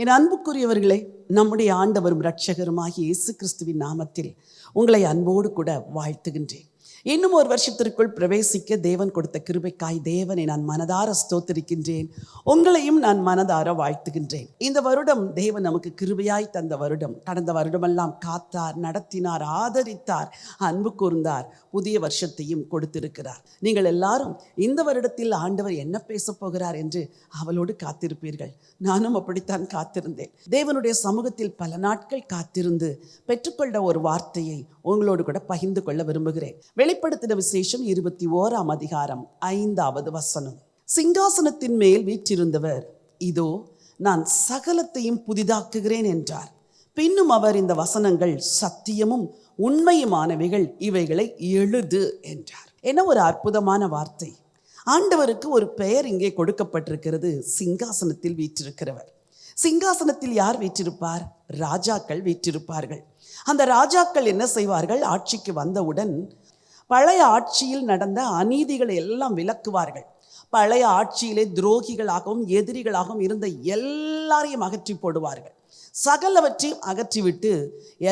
என் அன்புக்குரியவர்களே நம்முடைய ஆண்டவரும் இரட்சகருமாகிய இயேசு கிறிஸ்துவின் நாமத்தில் உங்களை அன்போடு கூட வாழ்த்துகின்றேன். இன்னும் ஒரு வருஷத்திற்குள் பிரவேசிக்க தேவன் கொடுத்த கிருபைக்காய் தேவனை நான் மனதார ஸ்தோத்திருக்கின்றேன். உங்களையும் நான் மனதார வாழ்த்துகின்றேன். இந்த வருடம் தேவன் நமக்கு கிருபையாய் தந்த வருடம். கடந்த வருடமெல்லாம் காத்தார் நடத்தினார் ஆதரித்தார் அன்பு கூர்ந்தார் புதிய வருஷத்தையும் கொடுத்திருக்கிறார். நீங்கள் எல்லாரும் இந்த வருடத்தில் ஆண்டவர் என்ன பேசப் போகிறார் என்று அவளோடு காத்திருப்பீர்கள். நானும் அப்படித்தான் காத்திருந்தேன். தேவனுடைய சமூகத்தில் பல நாட்கள் காத்திருந்து பெற்றுக்கொண்ட ஒரு வார்த்தையை உங்களோடு கூட பகிர்ந்து கொள்ள விரும்புகிறேன். வெளிப்படுத்தின விசேஷம் இருபத்தி ஓராம் அதிகாரம் ஐந்தாவது வசனம். சிங்காசனத்தின் மேல் வீற்றிருந்தவர் இதோ நான் சகலத்தையும் புதிதாக்குகிறேன் என்றார். பின்னும் அவர் இந்த வசனங்கள் சத்தியமும் உண்மையுமானவைகள் இவைகளை எழுது என்றார். என்ன ஒரு அற்புதமான வார்த்தை. ஆண்டவருக்கு ஒரு பெயர் இங்கே கொடுக்கப்பட்டிருக்கிறது சிங்காசனத்தில் வீற்றிருக்கிறவர். சிங்காசனத்தில் யார் வீற்றிருப்பார்? ராஜாக்கள் வீற்றிருப்பார்கள். அந்த ராஜாக்கள் என்ன செய்வார்கள்? ஆட்சிக்கு வந்தவுடன் பழைய ஆட்சியில் நடந்த அநீதிகளை எல்லாம் விளக்குவார்கள். பழைய ஆட்சியிலே துரோகிகளாகவும் எதிரிகளாகவும் இருந்த எல்லாரையும் அகற்றி போடுவார்கள். சகலவற்றையும் அகற்றிவிட்டு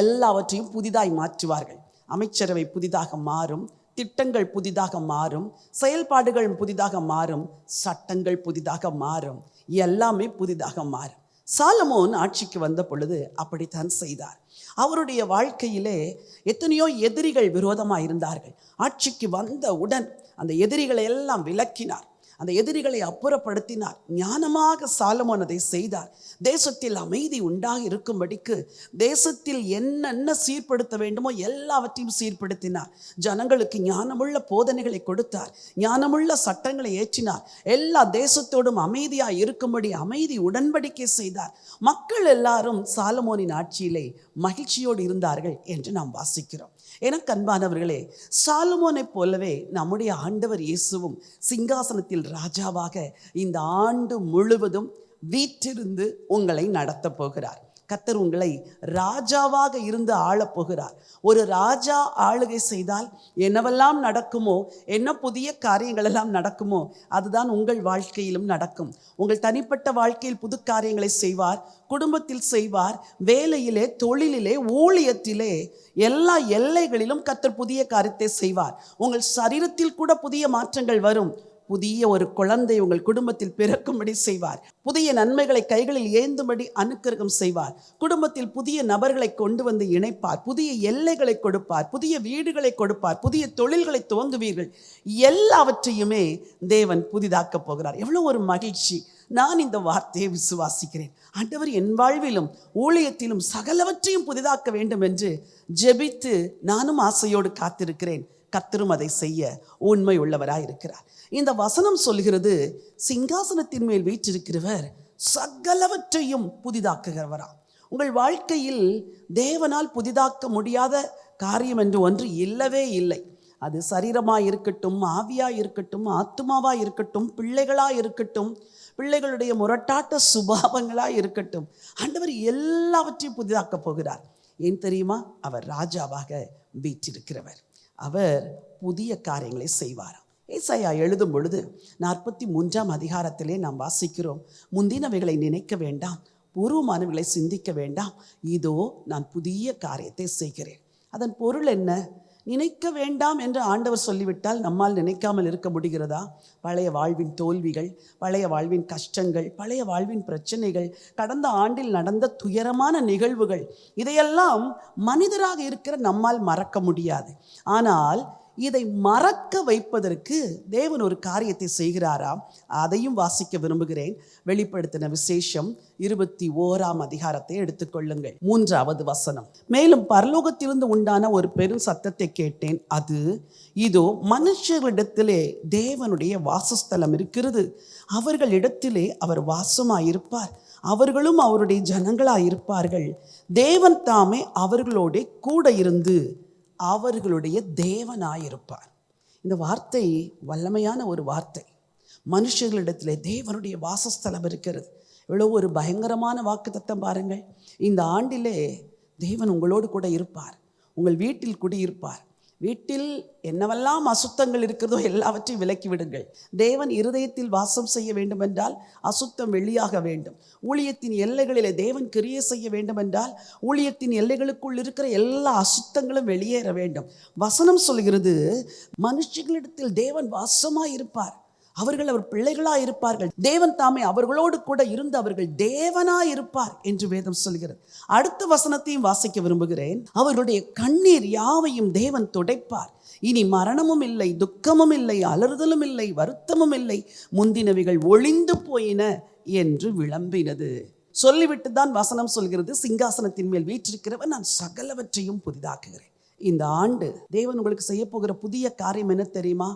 எல்லாவற்றையும் புதிதாய் மாற்றுவார்கள். அமைச்சரவை புதிதாக மாறும் திட்டங்கள் புதிதாக மாறும் செயல்பாடுகள் புதிதாக மாறும் சட்டங்கள் புதிதாக மாறும் எல்லாமே புதிதாக மாறும். சாலமோன் ஆட்சிக்கு வந்த பொழுது அப்படித்தான் செய்தார். அவருடைய வாழ்க்கையிலே எத்தனையோ எதிரிகள் விரோதமாக இருந்தார்கள் ஆட்சிக்கு வந்தவுடன் அந்த எதிரிகளை எல்லாம் விலக்கினார். அந்த எதிரிகளை அப்புறப்படுத்தினார். ஞானமாக சாலமோன் அதை செய்தார். தேசத்தில் அமைதி உண்டாக இருக்கும்படிக்கு தேசத்தில் என்னென்ன சீர்படுத்த வேண்டுமோ எல்லாவற்றையும் சீர்படுத்தினார். ஜனங்களுக்கு ஞானமுள்ள போதனைகளை கொடுத்தார். ஞானமுள்ள சட்டங்களை ஏற்றினார். எல்லா தேசத்தோடும் அமைதியாக இருக்கும்படி அமைதி உடன்படிக்கை செய்தார். மக்கள் எல்லாரும் சாலமோனின் ஆட்சியிலே மகிழ்ச்சியோடு இருந்தார்கள் என்று நாம் வாசிக்கிறோம். எனக்கு அன்பானவர்களே சாலமோனைப் போலவே நம்முடைய ஆண்டவர் இயேசுவும் சிங்காசனத்தில் ராஜாவாக இந்த ஆண்டு முழுவதும் வீற்றிருந்து உங்களை நடத்தப் போகிறார். கத்தர் உங்களை ராஜாவாக இருந்து ஆளப்போகிறார் ஒரு ராஜா ஆளுகை செய்தால் என்னவெல்லாம் நடக்குமோ என்ன புதிய காரியங்கள் எல்லாம் நடக்குமோ அதுதான் உங்கள் வாழ்க்கையிலும் நடக்கும். உங்கள் தனிப்பட்ட வாழ்க்கையில் புது காரியங்களை செய்வார் குடும்பத்தில் செய்வார் வேலையிலே தொழிலிலே ஊழியத்திலே எல்லா எல்லைகளிலும் கத்தர் புதிய காரியத்தை செய்வார். உங்கள் சரீரத்தில் கூட புதிய மாற்றங்கள் வரும். புதிய ஒரு குழந்தை உங்கள் குடும்பத்தில் பிறக்கும்படி செய்வார். புதிய நன்மைகளை கைகளில் ஏந்தும்படி அனுக்கிரகம் செய்வார். குடும்பத்தில் புதிய நபர்களை கொண்டு வந்து இணைப்பார். புதிய எல்லைகளை கொடுப்பார். புதிய வீடுகளை கொடுப்பார். புதிய தொழில்களை துவங்குவீர்கள். எல்லாவற்றையுமே தேவன் புதிதாக்கப் போகிறார். எவ்வளோ ஒரு மகிழ்ச்சி. நான் இந்த வார்த்தையை விசுவாசிக்கிறேன். ஆண்டவர் என் வாழ்விலும் ஊழியத்திலும் சகலவற்றையும் புதிதாக்க வேண்டும் என்று ஜெபித்து நானும் ஆசையோடு காத்திருக்கிறேன். கத்திரும் அதை செய்ய உண்மை உள்ளவராய் இருக்கிறார் இந்த வசனம் சொல்கிறது சிங்காசனத்தின் மேல் வீற்றிருக்கிறவர் சகலவற்றையும் புதிதாக்குகிறவரா. உங்கள் வாழ்க்கையில் தேவனால் புதிதாக்க முடியாத காரியம் என்று ஒன்று இல்லவே இல்லை. அது சரீரமாக இருக்கட்டும் ஆவியாக இருக்கட்டும் ஆத்மாவாக இருக்கட்டும் பிள்ளைகளாக இருக்கட்டும் பிள்ளைகளுடைய முரட்டாட்ட சுபாவங்களாக இருக்கட்டும் ஆண்டவர் எல்லாவற்றையும் புதிதாக்கப் போகிறார். ஏன் தெரியுமா? அவர் ராஜாவாக வீற்றிருக்கிறவர். அவர் புதிய காரியங்களை செய்வாராம். ஏசாயா எழுதும் பொழுது நாற்பத்தி மூன்றாம் அதிகாரத்திலே நாம் வாசிக்கிறோம் முந்தினவைகளை நினைக்க வேண்டாம் பூர்வமானவைகளை சிந்திக்க வேண்டாம் இதோ நான் புதிய காரியத்தை செய்கிறேன். அதன் பொருள் என்ன? நினைக்க வேண்டாம் என்று ஆண்டவர் சொல்லிவிட்டால் நம்மால் நினைக்காமல் இருக்க முடிகிறதா? பழைய வாழ்வின் தோல்விகள் பழைய வாழ்வின் கஷ்டங்கள் பழைய வாழ்வின் பிரச்சனைகள் கடந்த ஆண்டில் நடந்த துயரமான நிகழ்வுகள் இதையெல்லாம் மனிதராக இருக்கிற நம்மால் மறக்க முடியாது. ஆனால் இதை மறக்க வைப்பதற்கு தேவன் ஒரு காரியத்தை செய்கிறாராம் அதையும் வாசிக்க விரும்புகிறேன். வெளிப்படுத்தின விசேஷம் இருபத்தி ஓராம் அதிகாரத்தை எடுத்துக்கொள்ளுங்கள் மூன்றாவது வசனம். மேலும் பரலோகத்திலிருந்து உண்டான ஒரு பெரும் சத்தத்தை கேட்டேன். அது இதோ மனுஷர்களிடத்திலே தேவனுடைய வாசஸ்தலம் இருக்கிறது. அவர்களிடத்திலே அவர் வாசமாயிருப்பார். அவர்களும் அவருடைய ஜனங்களாயிருப்பார்கள். தேவன் தாமே அவர்களோட கூட இருந்து அவர்களுடைய தேவனாயிருப்பார். இந்த வார்த்தை வல்லமையான ஒரு வார்த்தை. மனுஷர்களிடத்தில் தேவனுடைய வாசஸ்தலம் இருக்கிறது. இவ்வளோ ஒரு பயங்கரமான வாக்குத்தத்தம் பாருங்கள். இந்த ஆண்டிலே தேவன் உங்களோடு கூட இருப்பார். உங்கள் வீட்டில் குடியிருப்பார். வீட்டில் என்னவெல்லாம் அசுத்தங்கள் இருக்கிறதோ எல்லாவற்றையும் விலக்கி விடுங்கள். தேவன் இருதயத்தில் வாசம் செய்ய வேண்டுமென்றால் அசுத்தம் வெளியாக வேண்டும். ஊழியத்தின் எல்லைகளிலே தேவன் கிரியை செய்ய வேண்டுமென்றால் ஊழியத்தின் எல்லைகளுக்குள் இருக்கிற எல்லா அசுத்தங்களும் வெளியேற வேண்டும். வசனம் சொல்கிறது மனுஷங்களிடத்தில் தேவன் வாசமாக இருப்பார் அவர்கள் அவர் பிள்ளைகளாய் இருப்பார்கள். தேவன் தாமே அவர்களோடு கூட இருந்து அவர்கள் தேவனாய் இருப்பார் என்று வேதம் சொல்கிறது. அடுத்த வசனத்தையும் வாசிக்க விரும்புகிறேன். அவர்களுடைய கண்ணீர் யாவையும் தேவன் துடைப்பார். இனி மரணமும் இல்லை துக்கமும் இல்லை அலறுதலும் இல்லை வருத்தமும் இல்லை முந்தினவைகள் ஒளிந்து போயின என்று விளம்பினது. சொல்லிவிட்டு தான் வசனம் சொல்கிறது. சிங்காசனத்தின் மேல் வீற்றிருக்கிறவன் நான் சகலவற்றையும் புதிதாக்குகிறேன். இந்த ஆண்டு தேவன் உங்களுக்கு செய்ய போகிற புதிய காரியம் என்ன தெரியுமா?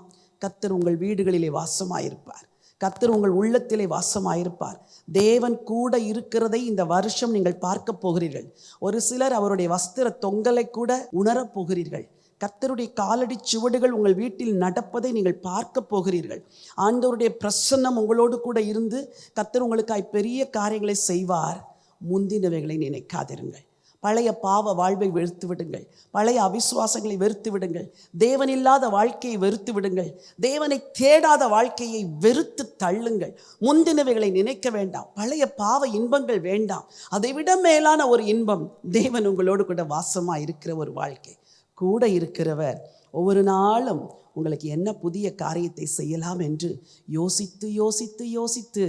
கத்தர் உங்கள் வீடுகளிலே வாசமாயிருப்பார். கத்தர் உங்கள் உள்ளத்திலே வாசமாயிருப்பார். தேவன் கூட இருக்கிறதை இந்த வருஷம் நீங்கள் பார்க்க போகிறீர்கள். ஒரு சிலர் அவருடைய வஸ்திர தொங்கலை கூட உணரப் போகிறீர்கள். கத்தருடைய காலடி சுவடுகள் உங்கள் வீட்டில் நடப்பதை நீங்கள் பார்க்க போகிறீர்கள். ஆண்டவருடைய பிரசன்னம் உங்களோடு கூட இருந்து கத்தர் உங்களுக்காய் பெரிய காரியங்களை செய்வார். முந்தினவைகளை நினைக்காதிருங்கள். பழைய பாவ வாழ்வை வெறுத்து விடுங்கள். பழைய அவிசுவாசங்களை வெறுத்து விடுங்கள். தேவனில்லாத வாழ்க்கையை வெறுத்து விடுங்கள். தேவனை தேடாத வாழ்க்கையை வெறுத்து தள்ளுங்கள். முந்தினவைகளை நினைக்க வேண்டாம். பழைய பாவ இன்பங்கள் வேண்டாம். அதைவிட மேலான ஒரு இன்பம் தேவன் உங்களோடு கூட வாசமாக இருக்கிற ஒரு வாழ்க்கை. கூட இருக்கிறவர் ஒவ்வொரு நாளும் உங்களுக்கு என்ன புதிய காரியத்தை செய்யலாம் என்று யோசித்து யோசித்து யோசித்து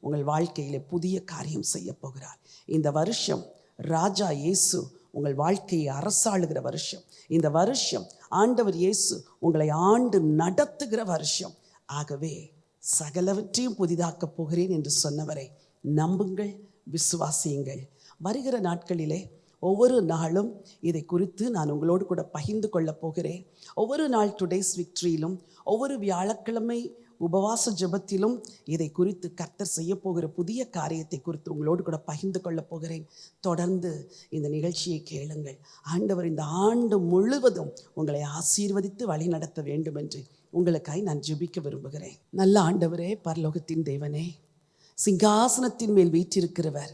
உங்கள் வாழ்க்கையில் புதிய காரியம் செய்ய போகிறார். இந்த வருஷம் ராஜா இயேசு உங்கள் வாழ்க்கையை அரசாளுகிற வருஷம். இந்த வருஷம் ஆண்டவர் இயேசு உங்களை ஆண்டு நடத்துகிற வருஷம். ஆகவே சகலவற்றையும் புதிதாக்கப் போகிறேன் என்று சொன்னவரை நம்புங்கள் விசுவாசியுங்கள். வருகிற நாட்களிலே ஒவ்வொரு நாளும் இதை குறித்து நான் உங்களோடு கூட பகிர்ந்து கொள்ளப் போகிறேன். ஒவ்வொரு நாள் டுடேஸ் விக்ட்ரியிலும் ஒவ்வொரு வியாழக்கிழமை உபவாச ஜெபத்திலும் இதை குறித்து கர்த்தர் செய்ய போகிற புதிய காரியத்தை குறித்து உங்களோடு கூட பகிர்ந்து கொள்ளப் போகிறேன். தொடர்ந்து இந்த நிகழ்ச்சியை கேளுங்கள். ஆண்டவர் இந்த ஆண்டு முழுவதும் உங்களை ஆசீர்வதித்து வழி நடத்த வேண்டும் என்று உங்களுக்காய் நான் ஜெபிக்க விரும்புகிறேன். நல்ல ஆண்டவரே பரலோகத்தின் தேவனே சிங்காசனத்தின் மேல் வீற்றிருக்கிறவர்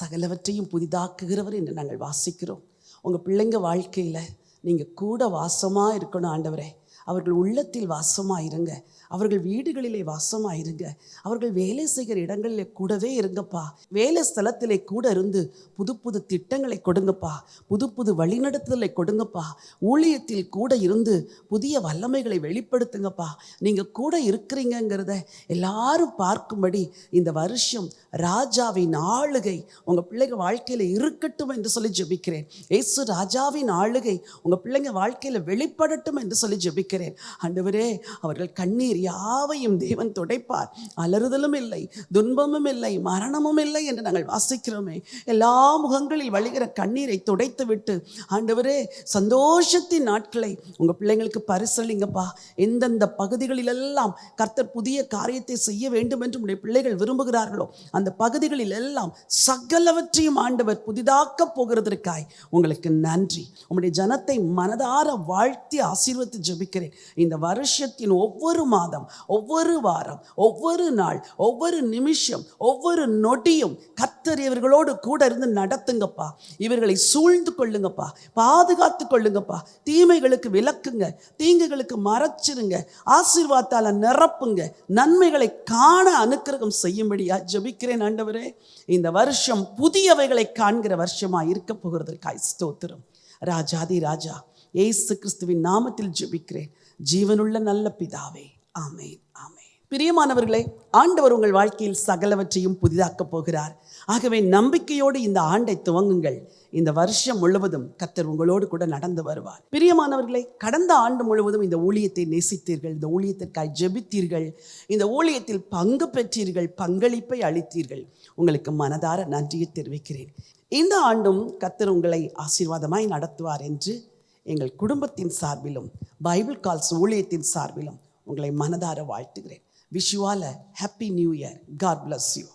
சகலவற்றையும் புதிதாக்குகிறவர் என்று நாங்கள் வாசிக்கிறோம். உங்கள் பிள்ளைங்க வாழ்க்கையில் நீங்கள் கூட வாசமாக இருக்கணும் ஆண்டவரே. அவர்கள் உள்ளத்தில் வாசமாக இருங்க அவர்கள் வீடுகளிலே வாசமாக இருங்க அவர்கள் வேலை செய்கிற இடங்களிலே கூடவே இருங்கப்பா. வேலை ஸ்தலத்திலே கூட இருந்து புது புது திட்டங்களை கொடுங்கப்பா. புது புது வழிநடத்துதலை கொடுங்கப்பா. ஊழியத்தில் கூட இருந்து புதிய வல்லமைகளை வெளிப்படுத்துங்கப்பா. நீங்கள் கூட இருக்கிறீங்கங்கிறத எல்லாரும் பார்க்கும்படி இந்த வருஷம் ராஜாவின் ஆளுகை உங்கள் பிள்ளைங்க வாழ்க்கையில் இருக்கட்டும் என்று சொல்லி ஜெபிக்கிறேன். ஏசு ராஜாவின் ஆளுகை உங்கள் பிள்ளைங்க வாழ்க்கையில் வெளிப்படட்டும் என்று சொல்லி ஜெபிக்கிறேன். ஆண்டவரே அவர்கள் கண்ணீர் யாவையும் தேவன் துடைப்பார். அலறுதலும் இல்லை துன்பமும் இல்லை மரணமும் இல்லை என்று நாங்கள் வாசிக்கிறோமே. எல்லா முகங்களில் வழிகிற கண்ணீரை துடைத்து விட்டு ஆண்டவரே சந்தோஷத்தின் நாட்களை உங்கள் பிள்ளைங்களுக்கு பரிசளிங்கப்பா. எந்தெந்த பகுதிகளிலெல்லாம் கர்த்தர் புதிய காரியத்தை செய்ய வேண்டும் என்று உடைய பிள்ளைகள் விரும்புகிறார்களோ அந்த பகுதிகளில் எல்லாம் சகலவற்றையும் ஆண்டவர் புதிதாக்கப் போகிறதற்காய். உங்களுக்கு நன்றி. உங்களுடைய ஜனத்தை மனதார வாழ்த்தி ஆசீர்வத்து ஜெபிக்கிறேன். இந்த வருஷத்தின் ஒவ்வொரு மாதம் ஒவ்வொரு வாரம் ஒவ்வொரு நாள் ஒவ்வொரு நிமிஷம் ஒவ்வொரு நொடியும் கத்தர் இவர்களோடு கூட இருந்து நடத்துங்கப்பா. இவர்களை சூழ்ந்து கொள்ளுங்கப்பா. பாதுகாத்து கொள்ளுங்கப்பா. தீமைகளுக்கு விளக்குங்க தீங்குகளுக்கு மறைச்சிருங்க. ஆசீர்வாத்தால நிரப்புங்க. நன்மைகளை காண அனுக்கிரகம் செய்யும்படியா ஜபிக்கிறேன் ஆண்டவரே. இந்த வருஷம் புதியவைகளை காண்கிற வருஷமா இருக்க போகிறதற்காய் ஸ்தோத்திரம். ராஜாதி ராஜா ஏசு கிறிஸ்துவின் நாமத்தில் ஜெபிக்கிறேன். ஜீவனுள்ள நல்ல பிதாவே ஆமேன் ஆமேன். பிரியமானவர்களே ஆண்டவர் உங்கள் வாழ்க்கையில் சகலவற்றையும் புதிதாக்கப் போகிறார். ஆகவே நம்பிக்கையோடு இந்த ஆண்டை துவங்குங்கள். இந்த வருஷம் முழுவதும் கத்தர் உங்களோடு கூட நடந்து வருவார். பிரியமானவர்களே கடந்த ஆண்டு முழுவதும் இந்த ஊழியத்தை நேசித்தீர்கள். இந்த ஊழியத்திற்காய் ஜெபித்தீர்கள். இந்த ஊழியத்தில் பங்கு பெற்றீர்கள். பங்களிப்பை அளித்தீர்கள். உங்களுக்கு மனதார நன்றியை தெரிவிக்கிறேன். இந்த ஆண்டும் கத்தர் உங்களை ஆசீர்வாதமாய் நடத்துவார் என்று எங்கள் குடும்பத்தின் சார்பிலும் பைபிள் கால்ஸ் ஊழியத்தின் சார்பிலும் உங்களை மனதார வாழ்த்துகிறேன். Wish you all a happy new year God bless you